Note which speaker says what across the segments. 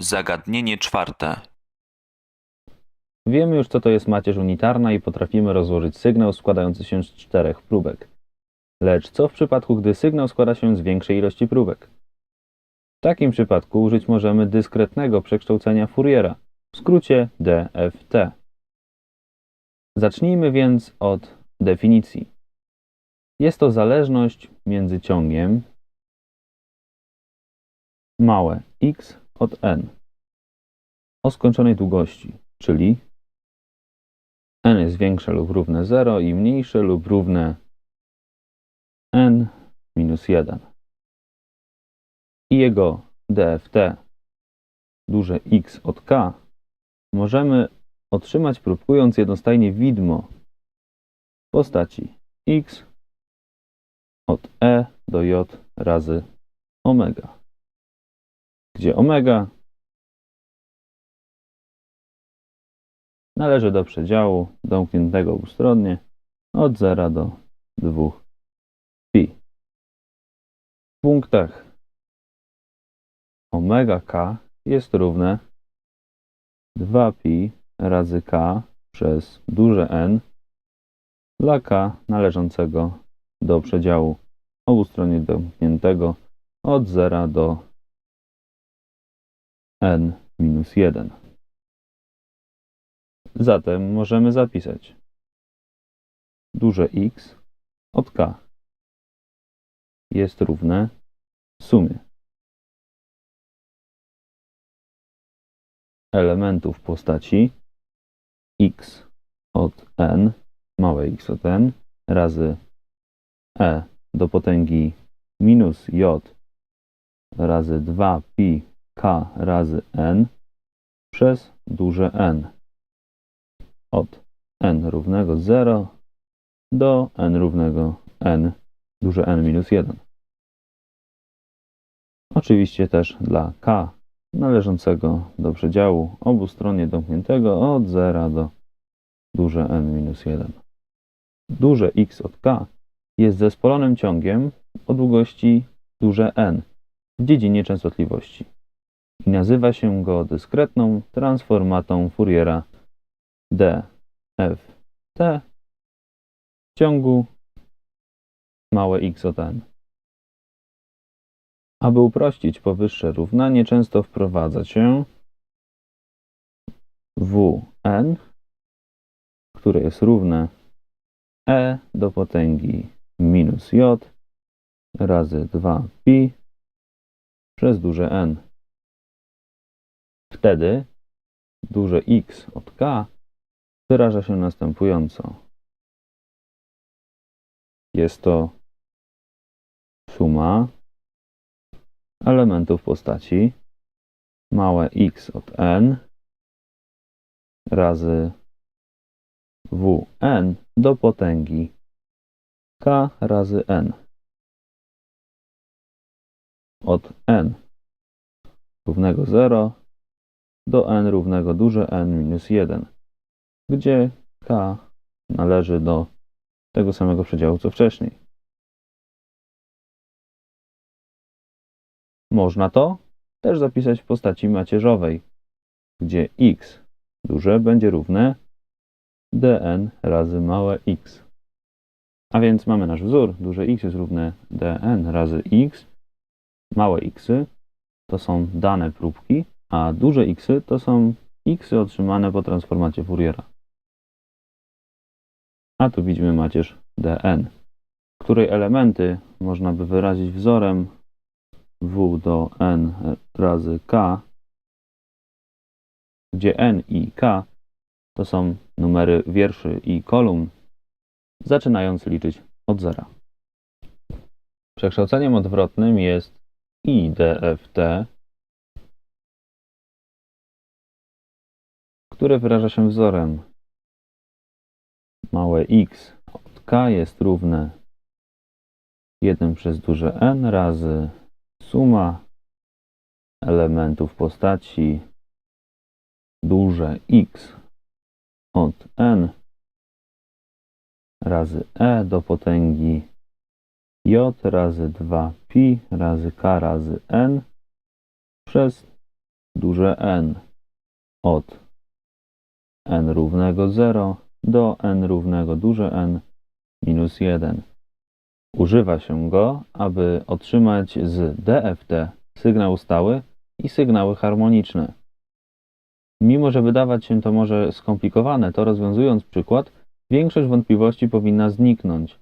Speaker 1: Zagadnienie czwarte.
Speaker 2: Wiemy już, co to jest macierz unitarna i potrafimy rozłożyć sygnał składający się z czterech próbek. Lecz co w przypadku, gdy sygnał składa się z większej ilości próbek? W takim przypadku użyć możemy dyskretnego przekształcenia Fouriera, w skrócie DFT. Zacznijmy więc od definicji. Jest to zależność między ciągiem małe x od n o skończonej długości, czyli n jest większe lub równe 0 i mniejsze lub równe n minus 1. I jego dft duże x od k możemy otrzymać próbkując jednostajnie widmo w postaci x od e do j razy omega, gdzie omega należy do przedziału domkniętego obustronnie od 0 do 2 pi. W punktach omega k jest równe 2pi razy k przez duże N dla k należącego do przedziału obustronnie domkniętego od 0 do n minus 1. Zatem możemy zapisać duże x od k jest równe sumie elementów postaci x od n, małe x od n, razy e do potęgi minus j razy 2pi k razy n przez duże n od n równego 0 do n równego n duże n minus 1. Oczywiście też dla k należącego do przedziału obustronnie domkniętego od 0 do duże n minus 1. Duże x od k jest zespolonym ciągiem o długości duże n w dziedzinie częstotliwości i nazywa się go dyskretną transformatą Fouriera d f t w ciągu małe x od n. Aby uprościć powyższe równanie, często wprowadza się wn, które jest równe e do potęgi minus j razy 2pi przez duże n. Wtedy duże x od k wyraża się następująco. Jest to suma elementów postaci małe x od n razy wn do potęgi k razy n od n równego 0 do n równego duże n minus 1, gdzie k należy do tego samego przedziału co wcześniej. Można to też zapisać w postaci macierzowej, gdzie x duże będzie równe dn razy małe x. A więc mamy nasz wzór, duże x jest równe dn razy x, małe xy to są dane próbki, a duże xy to są xy otrzymane po transformacie Fouriera. A tu widzimy macierz dn, której elementy można by wyrazić wzorem w do n razy k, gdzie n i k to są numery wierszy i kolumn, zaczynając liczyć od zera. Przekształceniem odwrotnym jest IDFT, które wyraża się wzorem? Małe x. Od k jest równe 1 przez duże n razy suma elementów postaci duże x od n razy e do potęgi j razy 2pi razy k razy n przez duże N od n równego 0 do n równego duże N minus 1. Używa się go, aby otrzymać z DFT sygnał stały i sygnały harmoniczne. Mimo, że wydawać się to może skomplikowane, to rozwiązując przykład, większość wątpliwości powinna zniknąć.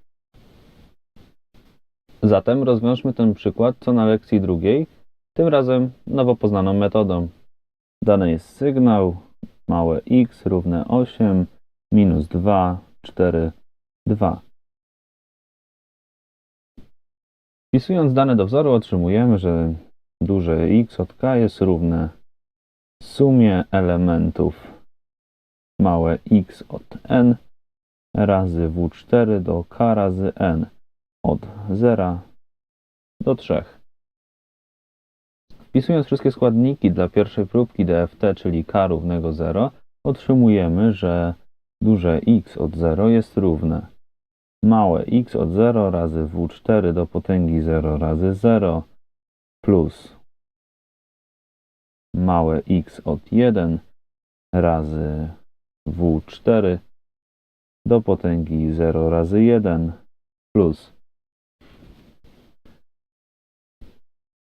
Speaker 2: Zatem rozwiążmy ten przykład co na lekcji drugiej, tym razem nowo poznaną metodą. Dany jest sygnał małe x równe 8 minus 2, 4, 2. Wpisując dane do wzoru otrzymujemy, że duże x od k jest równe sumie elementów małe x od n razy w4 do k razy n od 0 do 3. Wpisując wszystkie składniki dla pierwszej próbki DFT, czyli k równego 0, otrzymujemy, że duże x od 0 jest równe. Małe x od 0 razy w4 do potęgi 0 razy 0 plus małe x od 1 razy w4 do potęgi 0 razy 1 plus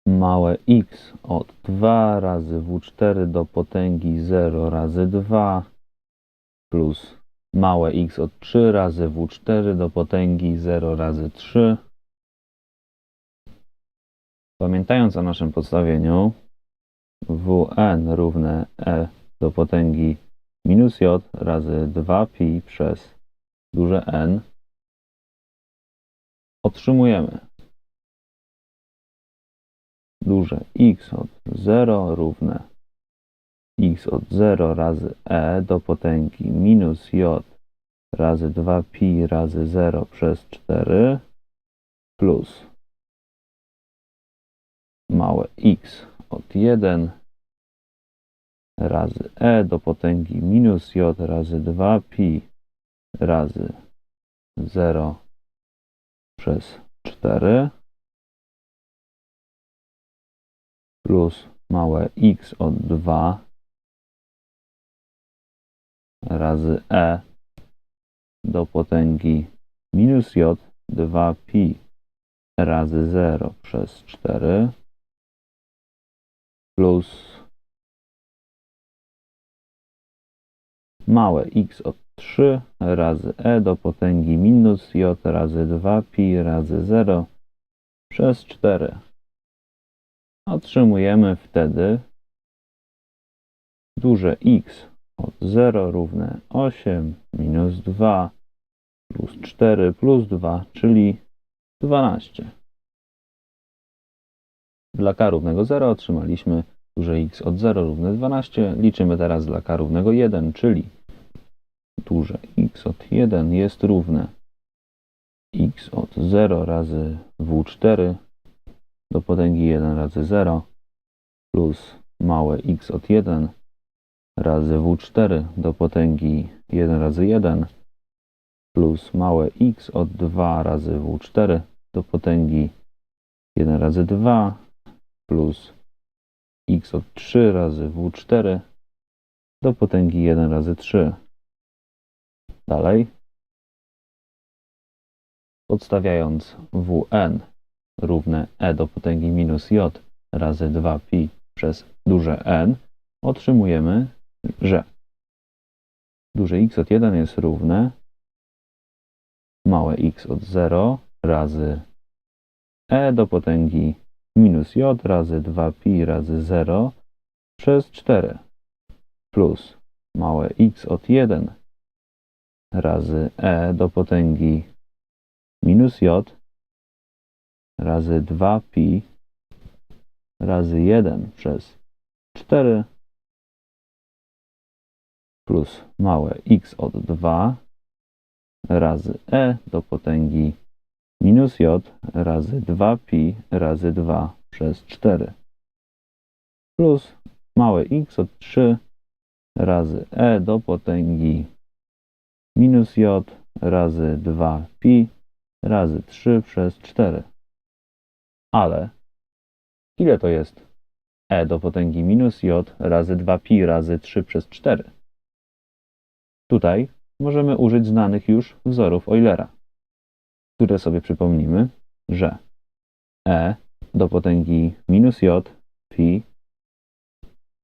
Speaker 2: małe x od 2 razy w4 do potęgi 0 razy 2 plus małe x od 3 razy w4 do potęgi 0 razy 3. Pamiętając o naszym podstawieniu, wn równe e do potęgi minus j razy 2pi przez duże N otrzymujemy duże x od 0 równe x od 0 razy e do potęgi minus j razy 2pi razy 0 przez 4 plus małe x od 1 razy e do potęgi minus j razy 2pi razy 0 przez 4 plus małe x od 2 razy e do potęgi minus j 2pi razy 0 przez 4 plus małe x od 3 razy e do potęgi minus j razy 2pi razy 0 przez 4. Otrzymujemy wtedy duże x od 0 równe 8 minus 2 plus 4 plus 2, czyli 12. Dla k równego 0 otrzymaliśmy duże x od 0 równe 12. Liczymy teraz dla k równego 1, czyli duże x od 1 jest równe x od 0 razy w4 do potęgi 1 razy 0 plus małe x od 1 razy w4 do potęgi 1 razy 1 plus małe x od 2 razy w4 do potęgi 1 razy 2 plus x od 3 razy w4 do potęgi 1 razy 3. Dalej. Podstawiając wn równe e do potęgi minus j razy 2pi przez duże n, otrzymujemy, że duże x od 1 jest równe małe x od 0 razy e do potęgi minus j razy 2pi razy 0 przez 4 plus małe x od 1 razy e do potęgi minus j razy 2pi razy 1 przez 4 plus małe x od 2 razy e do potęgi minus j razy 2pi razy 2 przez 4 plus małe x od 3 razy e do potęgi minus j razy 2pi razy 3 przez 4. Ale ile to jest e do potęgi minus j razy 2pi razy 3 przez 4. Tutaj możemy użyć znanych już wzorów Eulera, które sobie przypomnimy, że e do potęgi minus j pi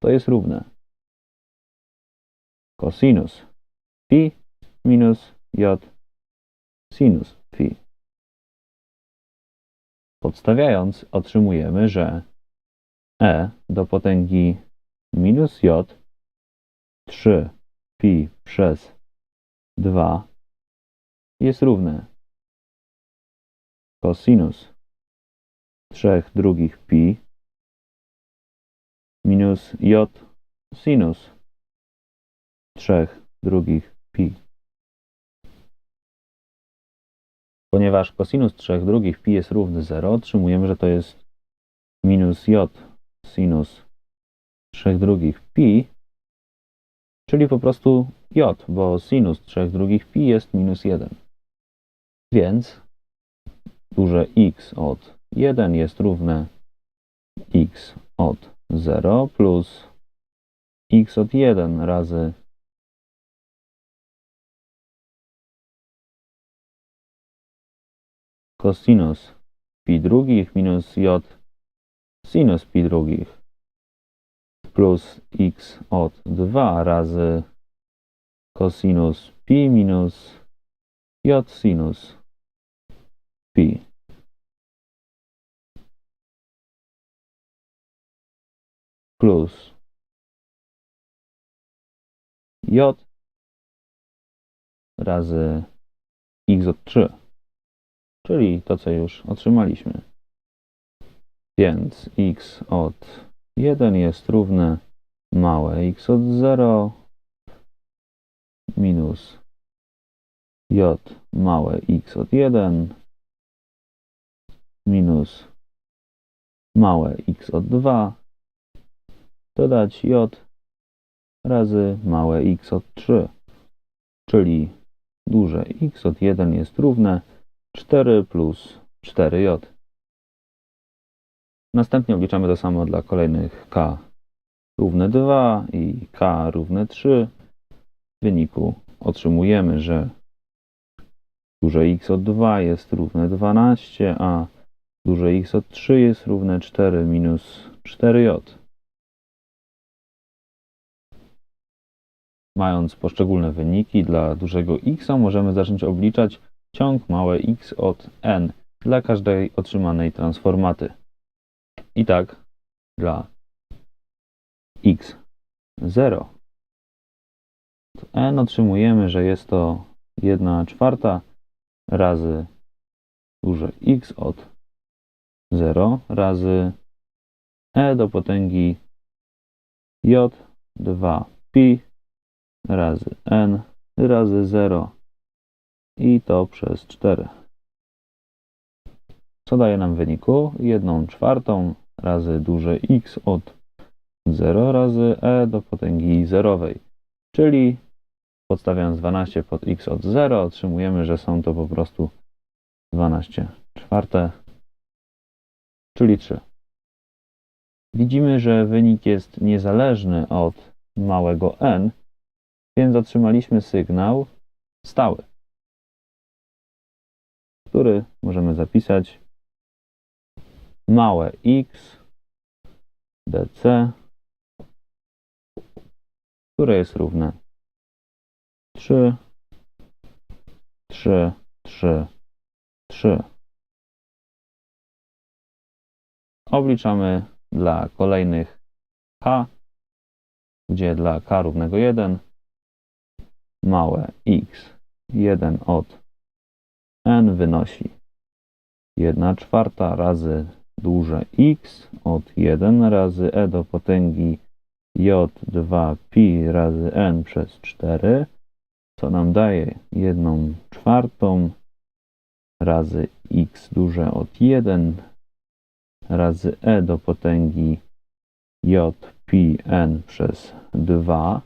Speaker 2: to jest równe cosinus pi minus j sinus phi. Podstawiając, otrzymujemy, że e do potęgi minus j 3 pi przez 2 jest równe cosinus 3 drugich pi minus j sinus 3 drugich pi. Ponieważ cosinus 3 drugich pi jest równy 0, otrzymujemy, że to jest minus j sinus 3 drugich pi, czyli po prostu j, bo sinus 3 drugich pi jest minus 1. Więc duże x od 1 jest równe x od 0 plus x od 1 razy cosinus pi drugich minus j sinus pi drugich plus x od 2 razy cosinus pi minus j sinus pi. Plus j razy x od 3 czyli to, co już otrzymaliśmy. Więc x od 1 jest równe małe x od 0 minus j małe x od 1 minus małe x od 2 dodać j razy małe x od 3, czyli duże x od 1 jest równe 4 plus 4j. Następnie obliczamy to samo dla kolejnych k równe 2 i k równe 3. W wyniku otrzymujemy, że duże x od 2 jest równe 12, a duże x od 3 jest równe 4 minus 4j. Mając poszczególne wyniki dla dużego x, możemy zacząć obliczać ciąg małe x od n dla każdej otrzymanej transformaty. I tak dla x 0 to n otrzymujemy, że jest to 1 czwarta razy duże x od 0 razy e do potęgi j 2 pi razy n razy 0 i to przez 4. Co daje nam w wyniku? 1 czwartą razy duże x od 0 razy e do potęgi zerowej. Czyli podstawiając 12 pod x od 0 otrzymujemy, że są to po prostu 12 czwarte, czyli 3. Widzimy, że wynik jest niezależny od małego n, więc otrzymaliśmy sygnał stały który możemy zapisać małe x dc, które jest równe 3, 3, 3, 3. Obliczamy dla kolejnych k, gdzie dla k równego 1 małe x 1 od wynosi 1 czwarta razy duże x od 1 razy e do potęgi j2 pi razy n przez 4, co nam daje 1 czwartą razy x duże od 1 razy e do potęgi j pi n przez 2,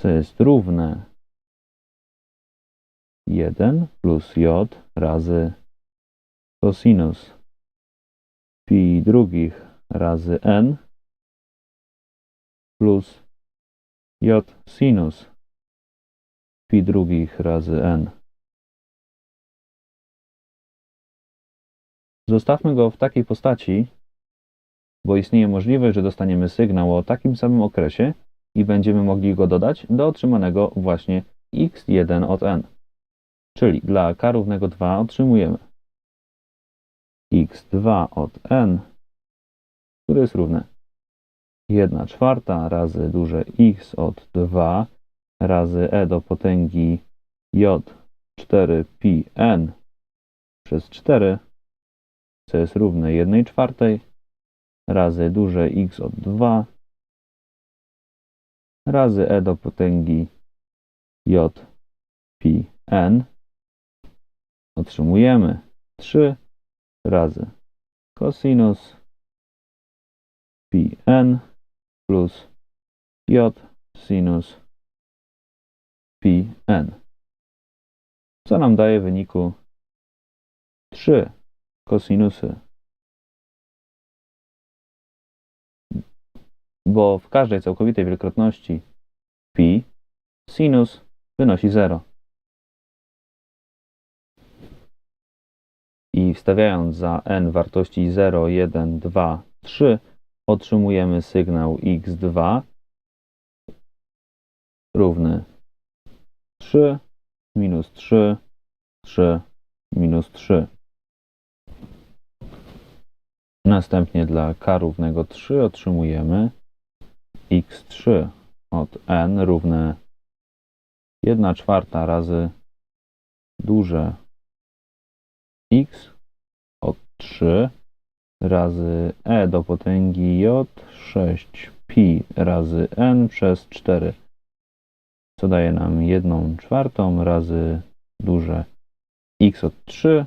Speaker 2: co jest równe 1 plus j razy cosinus pi drugich razy n plus j sinus pi drugich razy n. Zostawmy go w takiej postaci, bo istnieje możliwość, że dostaniemy sygnał o takim samym okresie i będziemy mogli go dodać do otrzymanego właśnie x1 od n. Czyli dla k równego 2 otrzymujemy x2 od n, które jest równe 1 czwarta razy duże x od 2 razy e do potęgi j 4 pi n przez 4, co jest równe 1 czwartej razy duże x od 2 razy e do potęgi j pi n otrzymujemy 3 razy cosinus pi plus j sinus pi co nam daje w wyniku 3 kosinusy bo w każdej całkowitej wielokrotności pi sinus wynosi 0. I wstawiając za n wartości 0, 1, 2, 3 otrzymujemy sygnał x2 równy 3 minus 3, 3 minus 3. Następnie dla k równego 3 otrzymujemy x3 od n równe 1 czwarta razy duże x 3 razy e do potęgi j 6 pi razy n przez 4, co daje nam 1 czwartą razy duże x od 3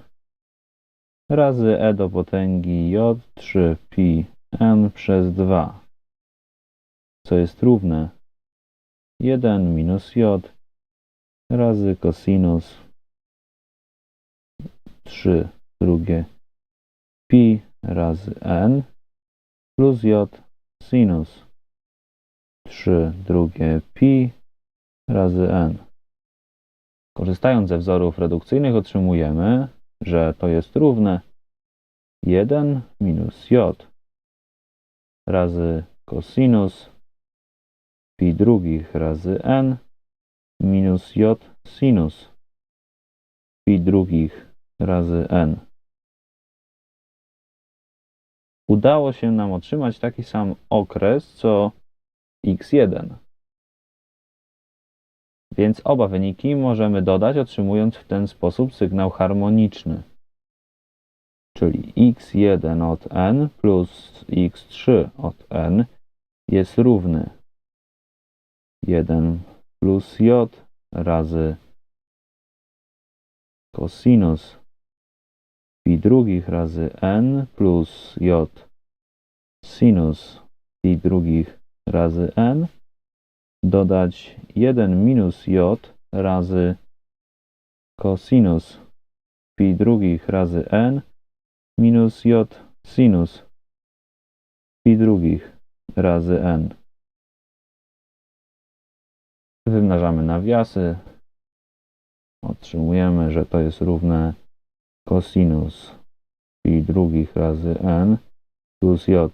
Speaker 2: razy e do potęgi j 3 pi n przez 2 co jest równe 1 minus j razy cosinus 3 drugie pi razy n plus j sinus 3 drugie pi razy n. Korzystając ze wzorów redukcyjnych otrzymujemy, że to jest równe 1 minus j razy cosinus pi drugich razy n minus j sinus pi drugich razy n. Udało się nam otrzymać taki sam okres co x1. Więc oba wyniki możemy dodać, otrzymując w ten sposób sygnał harmoniczny. Czyli x1 od n plus x3 od n jest równy 1 plus j razy cosinus pi drugich razy n plus j sinus pi drugich razy n dodać 1 minus j razy cosinus pi drugich razy n minus j sinus pi drugich razy n. Wymnażamy nawiasy. Otrzymujemy, że to jest równe cosinus pi drugich razy n plus j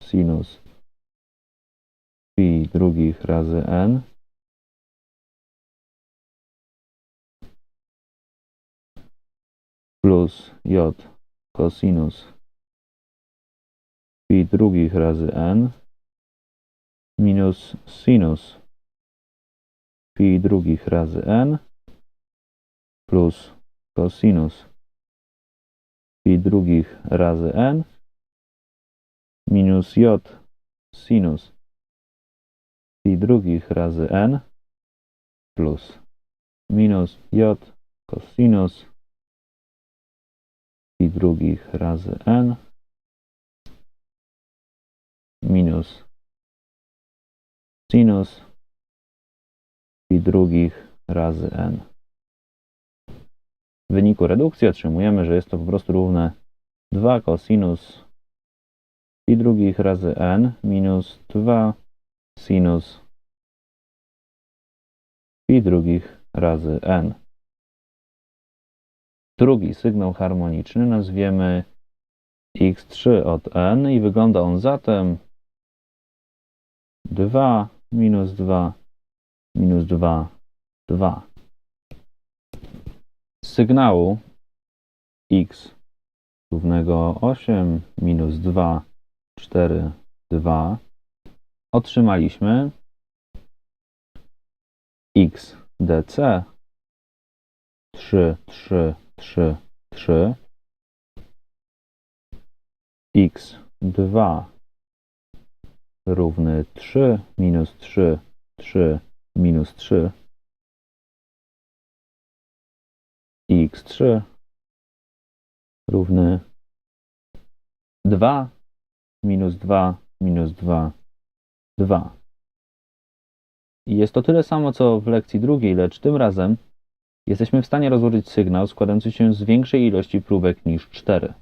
Speaker 2: sinus pi drugich razy n. Plus j cosinus pi drugich razy n minus sinus pi drugich razy n plus cosinus pi drugich razy n minus j sinus pi drugich razy n plus minus j cosinus pi drugich razy n minus sinus pi drugich razy n. W wyniku redukcji otrzymujemy, że jest to po prostu równe 2 cosinus pi drugich razy n minus 2 sinus pi drugich razy n. Drugi sygnał harmoniczny nazwiemy x3 od n i wygląda on zatem 2 minus 2 minus 2 2. Sygnału x równego 8 minus 2 4 2 otrzymaliśmy x dc 3 3 3 3 x 2 równy 3 minus 3 3 minus 3 x3 równy 2 minus 2 minus 2 2. I jest to tyle samo co w lekcji drugiej, lecz tym razem jesteśmy w stanie rozłożyć sygnał składający się z większej ilości próbek niż 4.